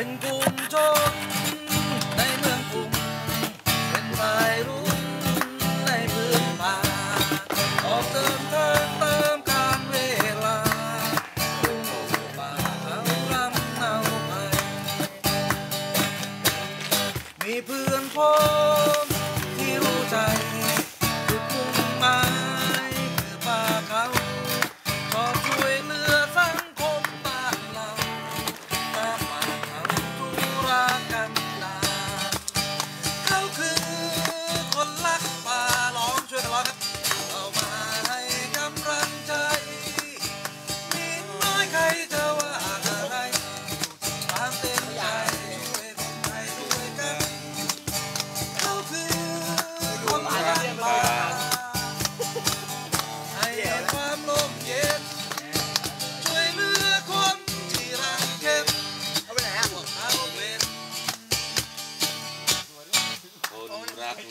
เป็นกลุ่มชนในเมืองกรุงเป็นไฟรุ่งในพื้นป่าออกเติมเติติมการเวลาลุ่งป่าเอาลำเนาไปมีเพื่อนพ้อง คน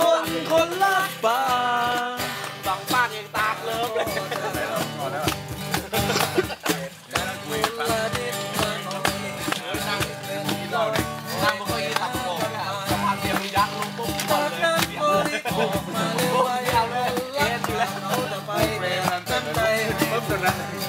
คนคนละบ้าสองบ้านยังตากเลิฟเลย raza.